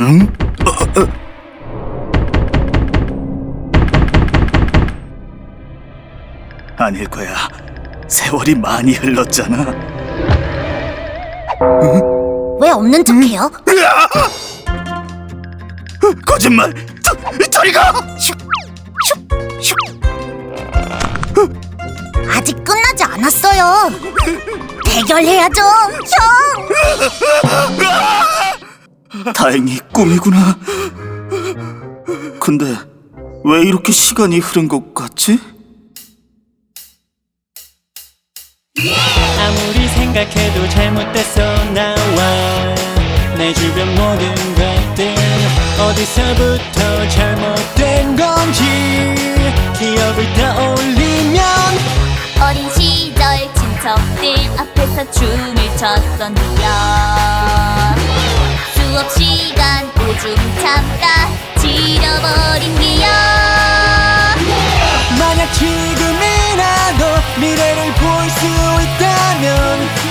응? 어, 어. 아닐 거야. 세월이 많이 흘렀잖아. 왜 없는 척해요? 거짓말! 저, 저리 가! 아직 끝나지 않았어요. 대결해야죠, 형. 다행히 꿈이구나. 근데 왜 이렇게 시간이 흐른 것 같지? 아무리 생각해도 잘못됐어 나와 내 주변 모든 것들 어디서부터 잘못된 건지 기억을 떠올리면 어린 시절 친척들 앞에서 춤을 췄었는데요 지금이라도 미래를 볼 수 있다면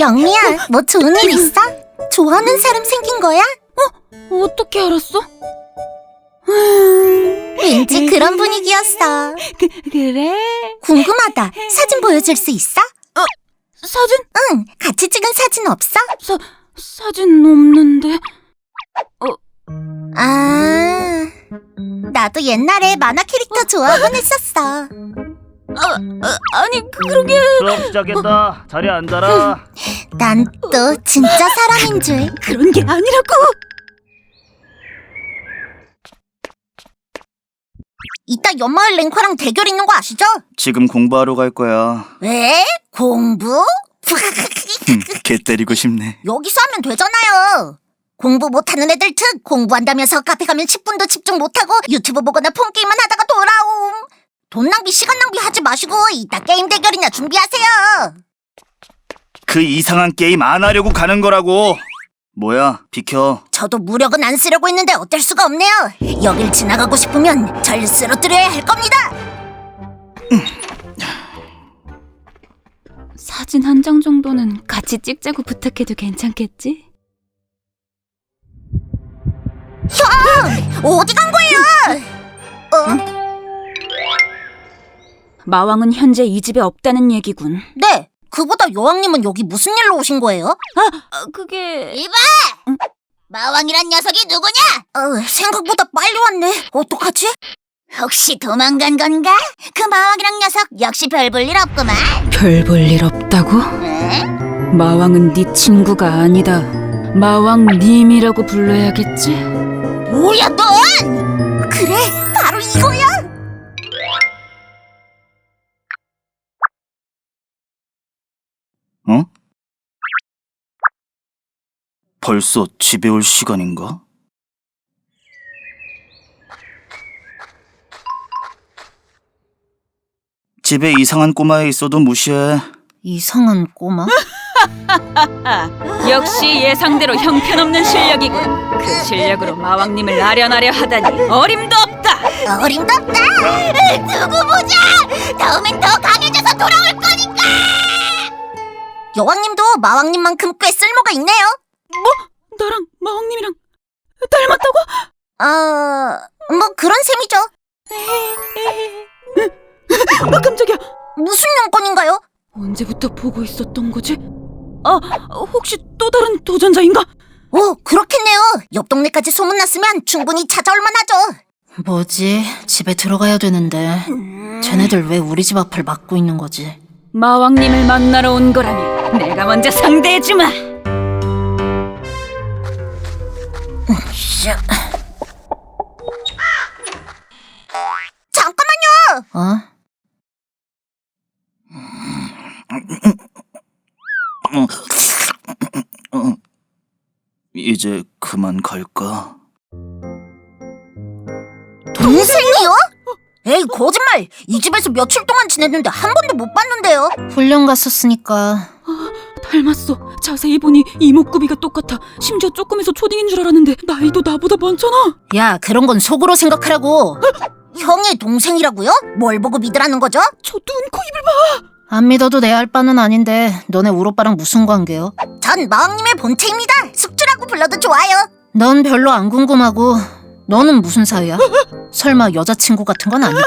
영미야, 뭐 좋은 일 있어? 좋아하는 사람 생긴 거야? 어떻게 알았어? 왠지 그런 분위기였어. 그래? 궁금하다. 사진 보여줄 수 있어? 사진? 응, 같이 찍은 사진 없어? 사, 사진 없는데. 아, 나도 옛날에 만화 캐릭터 좋아하곤 했었어. 아니, 그러게. 수업 시작했다. 자리에 앉아라. 난 또 진짜 사람인 줄. 그런 게 아니라고. 이따 연마을 랭커랑 대결 있는 거 아시죠? 지금 공부하러 갈 거야. 왜? 공부? 흠, 개 때리고 싶네. 여기서 하면 되잖아요. 공부 못하는 애들 특 공부한다면서 카페 가면 10분도 집중 못하고 유튜브 보거나 폰 게임만 하다가 돌아옴. 돈 낭비 시간 낭비 하지 마시고 이따 게임 대결이나 준비하세요. 그 이상한 게임 안 하려고 가는 거라고. 뭐야, 비켜. 저도 무력은 안 쓰려고 했는데 어쩔 수가 없네요. 여길 지나가고 싶으면 절 쓰러뜨려야 할 겁니다. 사진 한 장 정도는 같이 찍자고 부탁해도 괜찮겠지? 어디 간 마왕은 현재 이 집에 없다는 얘기군. 네. 그보다 여왕님은 여기 무슨 일로 오신 거예요? 아, 그게 이봐! 마왕이란 녀석이 누구냐? 어, 생각보다 빨리 왔네. 어떡하지? 혹시 도망간 건가? 그 마왕이란 녀석 역시 별 볼 일 없구만 별 볼 일 없다고? 응? 마왕은 네 친구가 아니다. 마왕님이라고 불러야겠지? 뭐야 넌! 그래, 벌써 집에 올 시간인가? 집에 이상한 꼬마에 있어도 무시해. 이상한 꼬마? 역시 예상대로 형편없는 실력이군. 그 실력으로 마왕님을 아련하려 하다니 어림도 없다. 어림도 없다. 두고 보자! 다음엔 더 강해져서 돌아올 거니까! 여왕님도 마왕님만큼 꽤 쓸모가 있네요. 나랑 마왕님이랑 닮았다고? 어, 뭐 그런 셈이죠. 아 깜짝이야. 무슨 용건인가요? 언제부터 보고 있었던 거지? 아, 혹시 또 다른 도전자인가? 오, 그렇겠네요. 옆 동네까지 소문났으면 충분히 찾아올 만하죠. 뭐지? 집에 들어가야 되는데 쟤네들 왜 우리 집 앞을 막고 있는 거지? 마왕님을 만나러 온 거라면 내가 먼저 상대해주마. 잠깐만요. 어? 이제 그만 갈까? 동생이요? 에이 거짓말! 이 집에서 며칠 동안 지냈는데 한 번도 못 봤는데요. 훈련 갔었으니까 닮았어. 자세히 보니 이목구비가 똑같아. 심지어 조금해서 초딩인 줄 알았는데 나이도 나보다 많잖아. 야 그런 건 속으로 생각하라고 형의 동생이라고요? 뭘 보고 믿으라는 거죠? 저 눈, 코, 입을 봐. 안 믿어도 내 할 바는 아닌데 너네 울 오빠랑 무슨 관계요? 전 마왕님의 본체입니다. 숙주라고 불러도 좋아요. 넌 별로 안 궁금하고 너는 무슨 사이야? 설마 여자친구 같은 건 아니지?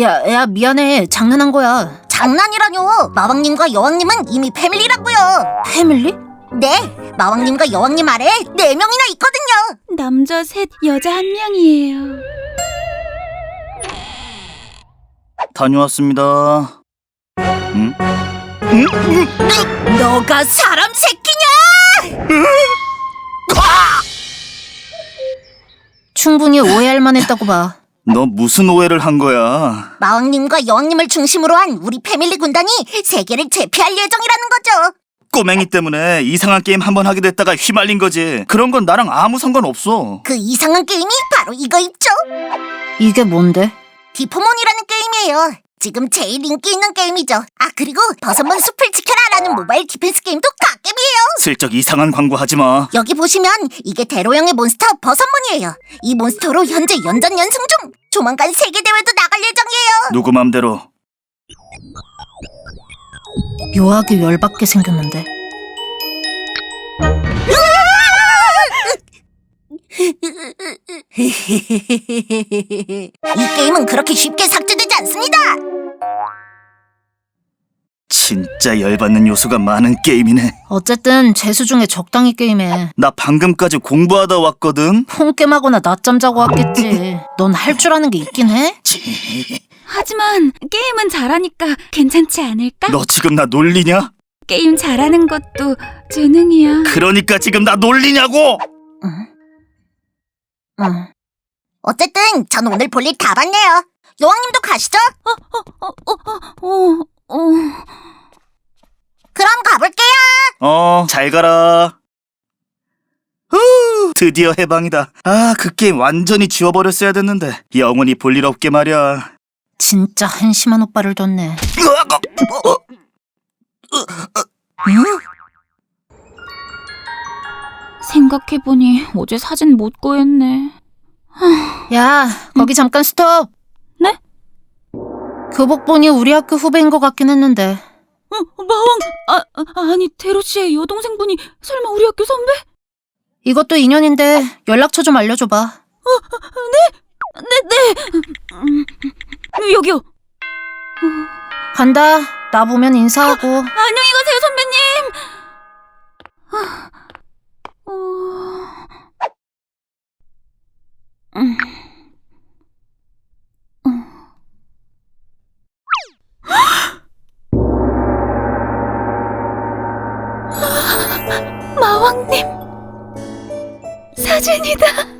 야, 야 미안해 장난한 거야 장난이라뇨. 마왕님과 여왕님은 이미 패밀리라고요. 패밀리? 네, 마왕님과 여왕님 아래 네 명이나 있거든요. 남자 셋, 여자 한 명이에요. 다녀왔습니다. 응? 너가 사람 새끼냐? 충분히 오해할 만했다고 봐 너 무슨 오해를 한 거야? 마왕님과 여왕님을 중심으로 한 우리 패밀리 군단이 세계를 제패할 예정이라는 거죠. 꼬맹이 때문에 이상한 게임 한 번 하게 됐다가 휘말린 거지. 그런 건 나랑 아무 상관없어. 그 이상한 게임이 바로 이거 있죠. 이게 뭔데? 디포몬이라는 게임이에요. 지금 제일 인기 있는 게임이죠. 아 그리고 버섯문 숲을 지켜라라는 모바일 디펜스 게임도 갓겜이에요. 슬쩍 이상한 광고 하지 마. 여기 보시면 이게 대로형의 몬스터 버섯문이에요. 이 몬스터로 현재 연전 연승 중. 조만간 세계 대회도 나갈 예정이에요. 누구 맘대로. 묘하게 열받게 생겼는데 이 게임은 그렇게 쉽게 삭제되지 않습니다. 진짜 열받는 요소가 많은 게임이네. 어쨌든 재수 중에 적당히 게임해 나 방금까지 공부하다 왔거든. 폰게임하거나 낮잠 자고 왔겠지 넌 할 줄 아는 게 있긴 해? 하지만 게임은 잘하니까 괜찮지 않을까? 너 지금 나 놀리냐? 게임 잘하는 것도 재능이야. 그러니까 지금 나 놀리냐고! 응. 응. 어쨌든 전 오늘 볼 일 다 봤네요. 여왕님도 가시죠. 어, 어. 그럼 가볼게요. 어, 잘 가라. 후, 드디어 해방이다. 아, 그 게임 완전히 지워버렸어야 됐는데. 영원히 볼 일 없게 말이야. 진짜 한심한 오빠를 뒀네 으악, 어, 어, 생각해보니 어제 사진 못 구했네. 야, 거기 잠깐 스톱. 네? 교복 보니 우리 학교 후배인 것 같긴 했는데. 어, 마왕! 아, 아, 아니, 테로 씨의 여동생분이 설마 우리 학교 선배? 이것도 인연인데 연락처 좀 알려줘봐. 네, 네! 음, 여기요. 간다. 나 보면 인사하고. 안녕히 가세요, 선배님! 아, 어... 음. 마왕님 사진이다.